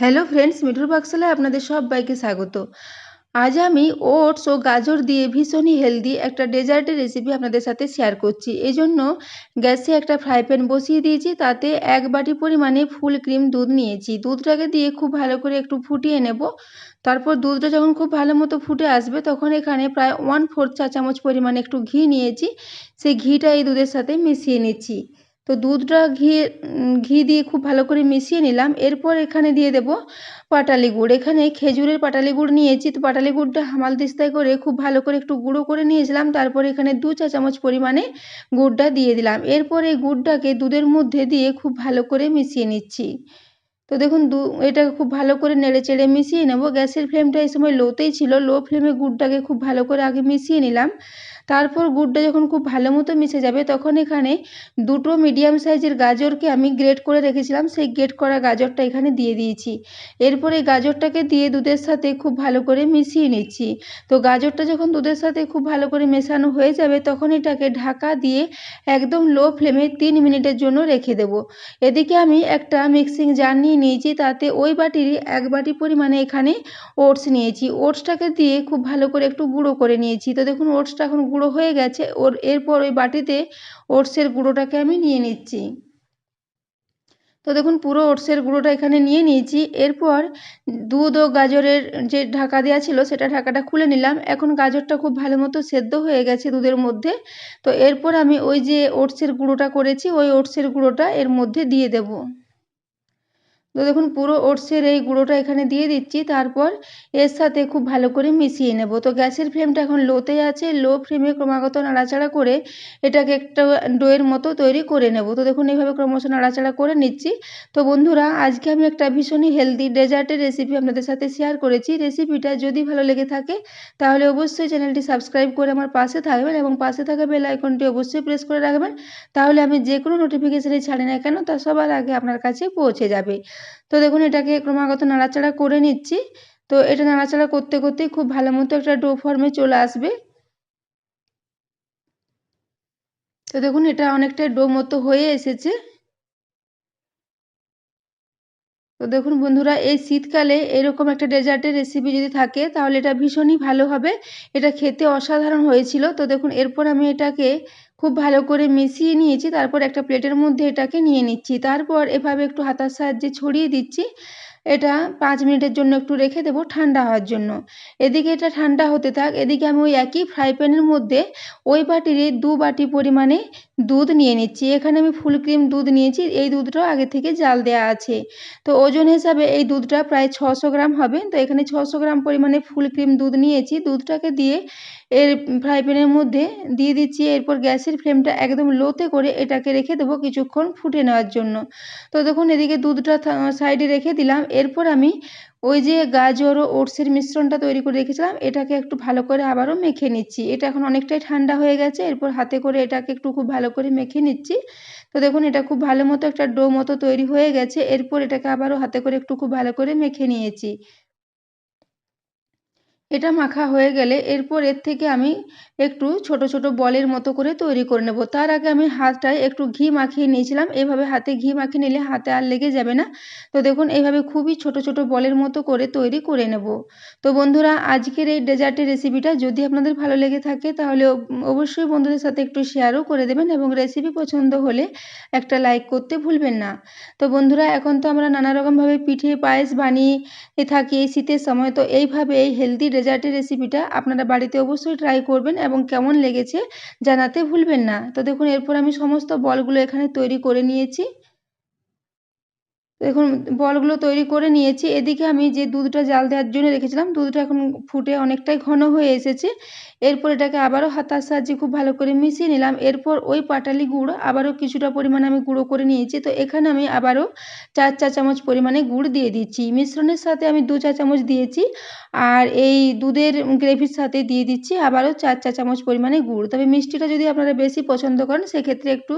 Hello friends মিঠুর পাকশালায় আপনাদের সবাইকে স্বাগত। আজ আমি ওটস ও গাজর দিয়ে ভীষণই হেলদি একটা ডেজার্টের রেসিপি আপনাদের সাথে শেয়ার করছি। এই জন্য গ্যাসে একটা ফ্রাই প্যান বসিয়ে দিয়েছি, তাতে এক বাটি পরিমাণে ফুল ক্রিম দুধ নিয়েছি। দুধটাকে দিয়ে খুব ভালো করে একটু ফুটিয়ে নেব। তারপর দুধটা যখন খুব ভালো মতো ফুটে আসবে, তখন এখানে প্রায় ওয়ান ফোর্থ চা চামচ পরিমাণে একটু ঘি নিয়েছি। সেই ঘিটা এই দুধের সাথে মিশিয়ে নিচ্ছি। তো দুধটা ঘি ঘি দিয়ে খুব ভালো করে মিশিয়ে নিলাম। এরপর এখানে দিয়ে দেব পাটালি গুড়। এখানে খেজুরের পাটালি গুড় নিয়েছি। তো পাটালি গুড়টা হামাল দিস্তায় করে খুব ভালো করে একটু গুঁড়ো করে নিয়েছিলাম। তারপর এখানে দু চা চামচ পরিমাণে গুড়টা দিয়ে দিলাম। এরপর এই গুড়টাকে দুধের মধ্যে দিয়ে খুব ভালো করে মিশিয়ে নিচ্ছি। তো দেখুন দু এটাকে খুব ভালো করে নেড়ে চেড়ে মিশিয়ে নেব। গ্যাসের ফ্লেমটা এই সময় লোতেই ছিল। লো ফ্লেমে গুড়টাকে খুব ভালো করে আগে মিশিয়ে নিলাম। তারপর গুড়টা যখন খুব ভালো মতো মিশে যাবে, তখন এখানে দুটো মিডিয়াম সাইজের গাজরকে আমি গ্রেট করে রেখেছিলাম। সেই গ্রেট করা গাজরটা এখানে দিয়ে দিয়েছি। এরপরে গাজরটাকে দিয়ে দুধের সাথে খুব ভালো করে মিশিয়ে নিচ্ছি। তো গাজরটা যখন দুধের সাথে খুব ভালো করে মেশানো হয়ে যাবে, তখন এটাকে ঢাকা দিয়ে একদম লো ফ্লেমে তিন মিনিটের জন্য রেখে দেব। এদিকে আমি একটা মিক্সিং জার নিয়ে নিয়েছি, তাতে ওই বাটিরই এক বাটি পরিমাণে এখানে ওটস নিয়েছি। ওটসটাকে দিয়ে খুব ভালো করে একটু গুঁড়ো করে নিয়েছি। তো দেখুন ওটসটা এখন গুঁড়ো হয়ে গেছে, ওর এরপর ওই বাটিতে ওটসের গুঁড়োটাকে আমি নিয়ে নিচ্ছি। তো দেখুন, পুরো ওটসের গুঁড়োটা এখানে নিয়ে নিয়েছি। এরপর দুধ ও গাজরের যে ঢাকা দেওয়া ছিল, সেটা ঢাকাটা খুলে নিলাম। এখন গাজরটা খুব ভালো মতো সেদ্ধ হয়ে গেছে দুধের মধ্যে। তো এরপর আমি ওই যে ওটসের গুঁড়োটা করেছি, ওই ওটসের গুঁড়োটা এর মধ্যে দিয়ে দেবো। তো দেখুন পুরো ওটসের এই গুঁড়োটা এখানে দিয়ে দিচ্ছি, তারপর এর সাথে খুব ভালো করে মিশিয়ে নেব। তো গ্যাসের ফ্লেমটা এখন লোতে আছে, লো ফ্লেমে ক্রমাগত নাড়াচাড়া করে এটাকে একটা ডোয়ের মতো তৈরি করে নেব। তো দেখুন এইভাবে ক্রমশ নাড়াচাড়া করে নিচ্ছি। তো বন্ধুরা, আজকে আমি একটা ভীষণই হেলদি ডেজার্টের রেসিপি আপনাদের সাথে শেয়ার করেছি। রেসিপিটা যদি ভালো লেগে থাকে, তাহলে অবশ্যই চ্যানেলটি সাবস্ক্রাইব করে আমার পাশে থাকবেন এবং পাশে থাকা বেল আইকনটি অবশ্যই প্রেস করে রাখবেন। তাহলে আমি যে কোনো নোটিফিকেশানই ছাড়ি না কেন, তা সবার আগে আপনার কাছে পৌঁছে যাবে। তো দেখুন, এটাকে ক্রমাগত নাড়াচাড়া করে নিচ্ছি। তো এটা নাড়াচাড়া করতে করতে খুব ভালো মতো একটা ডো ফর্মে চলে আসবে। তো দেখুন, এটা অনেকটা ডো মতো হয়ে এসেছে। তো দেখুন বন্ধুরা, এই শীতকালে এরকম একটা ডেজার্টের রেসিপি যদি থাকে, তাহলে এটা ভীষণই ভালো হবে। এটা খেতে অসাধারণ হয়েছিল। তো দেখুন, এরপর আমি এটাকে খুব ভালো করে মিশিয়ে নিয়েছি। তারপর একটা প্লেটের মধ্যে এটাকে নিয়ে নিচ্ছি। তারপর এভাবে একটু হাতার সাহায্যে ছড়িয়ে দিচ্ছি। এটা পাঁচ মিনিটের জন্য একটু রেখে দেবো ঠান্ডা হওয়ার জন্য। এদিকে এটা ঠান্ডা হতে থাক। এদিকে আমি ওই একই ফ্রাই প্যানের মধ্যে ওই বাটিরে দু বাটি পরিমাণে দুধ নিয়ে নিচ্ছি। এখানে আমি ফুল ক্রিম দুধ নিয়েছি। এই দুধটাও আগে থেকে জাল দেওয়া আছে। তো ওজন হিসাবে এই দুধটা প্রায় ছশো গ্রাম হবে। তো এখানে ছশো গ্রাম পরিমাণে ফুল ক্রিম দুধ নিয়েছি। দুধটাকে দিয়ে এর ফ্রাই প্যানের মধ্যে দিয়ে দিচ্ছি। এরপর গ্যাসের ফ্লেমটা একদম লোতে করে এটাকে রেখে দেবো কিছুক্ষণ ফুটে নেওয়ার জন্য। তো দেখুন, এদিকে দুধটা সাইডে রেখে দিলাম। এরপর আমি ওই যে গাজর ও ওটসের মিশ্রণটা তৈরি করে রেখেছিলাম, এটাকে একটু ভালো করে আবারও মেখে নিচ্ছি। এটা এখন অনেকটাই ঠান্ডা হয়ে গেছে, এরপর হাতে করে এটাকে একটু খুব ভালো করে মেখে নিচ্ছি। তো দেখুন, এটা খুব ভালো মতো একটা ডো মতো তৈরি হয়ে গেছে, এরপর এটাকে আবারও হাতে করে একটু খুব ভালো করে মেখে নিয়েছি। এটা মাখা হয়ে গেলে এরপর এর থেকে আমি একটু ছোট ছোট বলের মতো করে তৈরি করে নেব। তার আগে আমি হাতটায় একটু ঘি মাখিয়ে নিয়েছিলাম। এভাবে হাতে ঘি মাখিয়ে নিলে হাতে আর লেগে যাবে না। তো দেখুন এইভাবে খুবই ছোট ছোট বলের মতো করে তৈরি করে নেব। তো বন্ধুরা, আজকের এই ডেজার্টের রেসিপিটা যদি আপনাদের ভালো লেগে থাকে, তাহলে অবশ্যই বন্ধুদের সাথে একটু শেয়ারও করে দেবেন এবং রেসিপি পছন্দ হলে একটা লাইক করতে ভুলবেন না। তো বন্ধুরা, এখন তো আমরা নানা রকমভাবে পিঠে, পায়েস বানিয়ে থাকি এই শীতের সময়। তো এইভাবে এই হেলদি ডেজার্টের রেসিপিটা আপনারা বাড়িতে অবশ্যই ট্রাই করবেন এবং কেমন লেগেছে জানাতে ভুলবেন না। তো দেখুন, এরপর আমি সমস্ত বলগুলো এখানে তৈরি করে নিয়েছি। দেখুন বলগুলো তৈরি করে নিয়েছি। এদিকে আমি যে দুধটা জাল দেওয়ার জন্য রেখেছিলাম, দুধটা এখন ফুটে অনেকটাই ঘন হয়ে এসেছে। এরপর এটাকে আবারও হাতার সাহায্যে খুব ভালো করে মিশিয়ে নিলাম। এরপর ওই পাটালি গুড় আবারও কিছুটা পরিমাণে আমি গুঁড়ো করে নিয়েছি। তো এখানে আমি আবারও চার চা চামচ পরিমাণে গুড় দিয়ে দিচ্ছি। মিশ্রণের সাথে আমি দু চা চামচ দিয়েছি আর এই দুধের গ্রেভির সাথে দিয়ে দিচ্ছি আবারও চার চা চামচ পরিমাণে গুড়। তবে মিষ্টিটা যদি আপনারা বেশি পছন্দ করেন, সেক্ষেত্রে একটু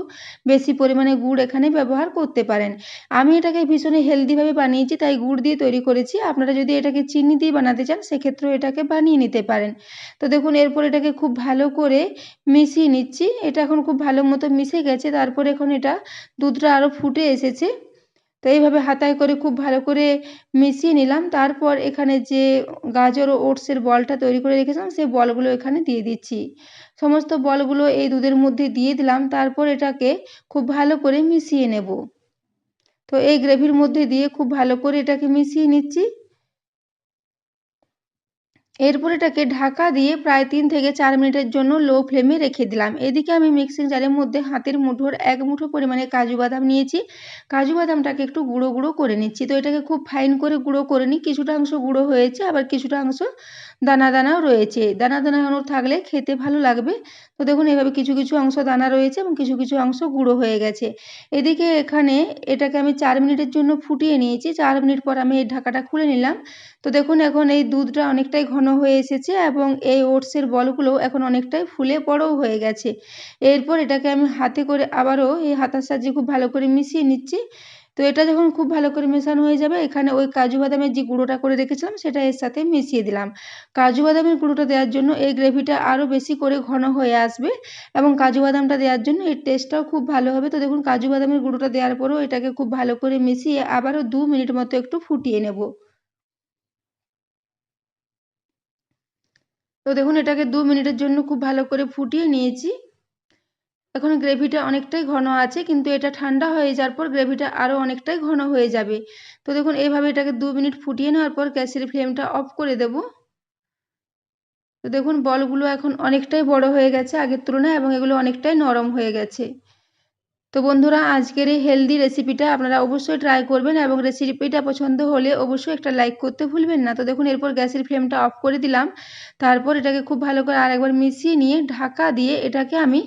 বেশি পরিমাণে গুড় এখানে ব্যবহার করতে পারেন। আমি এটাকে ভীষণই হেলদিভাবে বানিয়েছি, তাই গুড় দিয়ে তৈরি করেছি। আপনারা যদি এটাকে চিনি দিয়ে বানাতে চান, সেক্ষেত্রেও এটাকে বানিয়ে নিতে পারেন। তো দেখুন, এরপর এটাকে খুব ভালো করে মিশিয়ে নিচ্ছি। এটা এখন খুব ভালো মতো মিশে গেছে, তারপর এখন এটা দুধটা আরও ফুটে এসেছে। তো এইভাবে হাতায় করে খুব ভালো করে মিশিয়ে নিলাম। তারপর এখানে যে গাজর ও ওটসের বলটা তৈরি করে রেখেছিলাম, সেই বলগুলো এখানে দিয়ে দিচ্ছি। সমস্ত বলগুলো এই দুধের মধ্যে দিয়ে দিলাম। তারপর এটাকে খুব ভালো করে মিশিয়ে নেব। তো এই গ্রেভির মধ্যে দিয়ে খুব ভালো করে এটাকে মিশিয়ে নিচ্ছি। এরপর এটাকে ঢাকা দিয়ে প্রায় তিন থেকে চার মিনিটের জন্য লো ফ্লেমে রেখে দিলাম। এদিকে আমি মিক্সিং জারের মধ্যে হাতের মুঠোর এক মুঠো পরিমাণে কাজু বাদাম নিয়েছি। কাজু বাদামটাকে একটু গুঁড়ো গুঁড়ো করে নিচ্ছি। তো এটাকে খুব ফাইন করে গুঁড়ো করে নিই। কিছুটা অংশ গুঁড়ো হয়েছে, আবার কিছুটা অংশ দানা দানাও রয়েছে। দানা দানা থাকলে খেতে ভালো লাগবে। তো দেখুন, এভাবে কিছু কিছু অংশ দানা রয়েছে এবং কিছু কিছু অংশ গুঁড়ো হয়ে গেছে। এদিকে এখানে এটাকে আমি চার মিনিটের জন্য ফুটিয়ে নিয়েছি। চার মিনিট পর আমি এই ঢাকাটা খুলে নিলাম। তো দেখুন, এখন এই দুধটা অনেকটাই ঘন হয়ে এসেছে এবং এই ওটসের বলগুলো এখন অনেকটাই ফুলে বড়ও হয়ে গেছে। এরপর এটাকে আমি হাতে করে আবারও এই হাতার সাহায্যে খুব ভালো করে মিশিয়ে নিচ্ছি। তো এটা যখন খুব ভালো করে মেশানো হয়ে যাবে, এখানে ওই কাজু বাদামের যে গুঁড়োটা করে রেখেছিলাম, সেটা এর সাথে মিশিয়ে দিলাম। কাজু বাদামের গুঁড়োটা দেওয়ার জন্য এই গ্রেভিটা আরও বেশি করে ঘন হয়ে আসবে এবং কাজু বাদামটা দেওয়ার জন্য এর টেস্টটাও খুব ভালো হবে। তো দেখুন, কাজু বাদামের গুঁড়োটা দেওয়ার পরেও এটাকে খুব ভালো করে মিশিয়ে আবারও দু মিনিট মতো একটু ফুটিয়ে নেব। তো দেখুন, এটাকে দু মিনিটের জন্য খুব ভালো করে ফুটিয়ে নিয়েছি। এখন গ্রেভিটা অনেকটাই ঘন আছে, কিন্তু এটা ঠান্ডা হয়ে যাওয়ার পর গ্রেভিটা আরও অনেকটাই ঘন হয়ে যাবে। তো দেখুন এইভাবে এটাকে দু মিনিট ফুটিয়ে নেওয়ার পর গ্যাসের ফ্লেমটা অফ করে দেব। তো দেখুন, বলগুলো এখন অনেকটাই বড় হয়ে গেছে আগের তুলনায়, এবং এগুলো অনেকটাই নরম হয়ে গেছে। তো বন্ধুরা, আজকের এই হেলদি রেসিপিটা আপনারা অবশ্যই ট্রাই করবেন এবং রেসিপিটা পছন্দ হলে অবশ্যই একটা লাইক করতে ভুলবেন না। তো দেখুন, এরপর গ্যাসের ফ্লেমটা অফ করে দিলাম। তারপর এটাকে খুব ভালো করে আরেকবার মিশিয়ে নিয়ে ঢাকা দিয়ে এটাকে আমি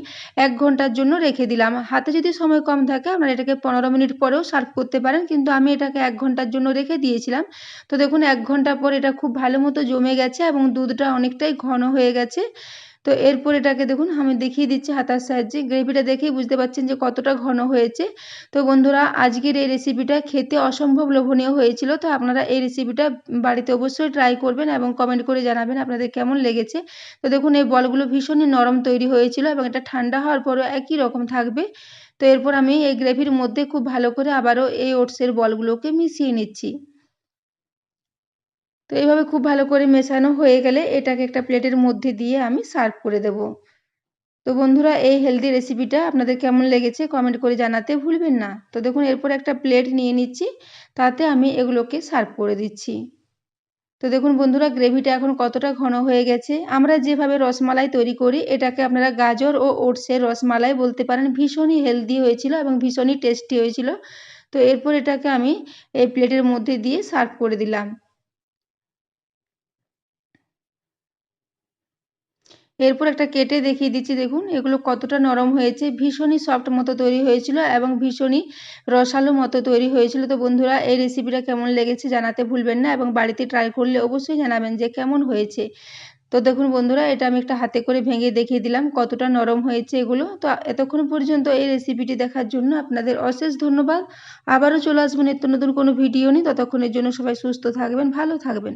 এক ঘণ্টার জন্য রেখে দিলাম। হাতে যদি সময় কম থাকে, আপনারা এটাকে পনেরো মিনিট পরেও সার্ভ করতে পারেন, কিন্তু আমি এটাকে এক ঘণ্টার জন্য রেখে দিয়েছিলাম। তো দেখুন, এক ঘণ্টা পর এটা খুব ভালো মতো জমে গেছে এবং দুধটা অনেকটাই ঘন হয়ে গেছে। তো এরপর এটাকে দেখুন, আমি দেখিয়ে দিচ্ছি হাতার সাহায্যে। গ্রেভিটা দেখেই বুঝতে পারছেন যে কতটা ঘন হয়েছে। তো বন্ধুরা, আজকের এই রেসিপিটা খেতে অসম্ভব লোভনীয় হয়েছিল। তো আপনারা এই রেসিপিটা বাড়িতে অবশ্যই ট্রাই করবেন এবং কমেন্ট করে জানাবেন আপনাদের কেমন লেগেছে। তো দেখুন, এই বলগুলো ভীষণই নরম তৈরি হয়েছিল এবং এটা ঠান্ডা হওয়ার পরও একই রকম থাকবে। তো এরপর আমি এই গ্রেভির মধ্যে খুব ভালো করে আবারও এই ওটসের বলগুলোকে মিশিয়ে নিচ্ছি। তো এইভাবে খুব ভালো করে মেশানো হয়ে গেলে এটাকে একটা প্লেটের মধ্যে দিয়ে আমি সার্ভ করে দেব। তো বন্ধুরা, এই হেলদি রেসিপিটা আপনাদের কেমন লেগেছে কমেন্ট করে জানাতে ভুলবেন না। তো দেখুন, এরপর একটা প্লেট নিয়ে নিচ্ছি, তাতে আমি এগুলোকে সার্ভ করে দিচ্ছি। তো দেখুন বন্ধুরা, গ্রেভিটা এখন কতটা ঘন হয়ে গেছে। আমরা যেভাবে রসমালাই তৈরি করি, এটাকে আপনারা গাজর ও ওটসের রসমালাই বলতে পারেন, ভীষণই হেলদি হয়েছিল এবং ভীষণই টেস্টি হয়েছিল। তো এরপর এটাকে আমি এই প্লেটের মধ্যে দিয়ে সার্ভ করে দিলাম। এরপর একটা কেটে দেখিয়ে দিচ্ছি, দেখুন। এগুলো কতটা নরম হয়েছে, ভীষণই সফট মতো তৈরি হয়েছিল এবং ভীষণই রসালো মতো তৈরি হয়েছিল। তো বন্ধুরা, এই রেসিপিটা কেমন লেগেছে জানাতে ভুলবেন না এবং বাড়িতে ট্রাই করলে অবশ্যই জানাবেন যে কেমন হয়েছে। তো দেখুন বন্ধুরা, এটা আমি একটা হাতে করে ভেঙে দেখিয়ে দিলাম কতটা নরম হয়েছে এগুলো। তো এতক্ষণ পর্যন্ত এই রেসিপিটি দেখার জন্য আপনাদের অশেষ ধন্যবাদ। আবারও চলে আসবেন নিত্য নতুন কোনো ভিডিও নিয়ে। ততক্ষণের জন্য সবাই সুস্থ থাকবেন, ভালো থাকবেন।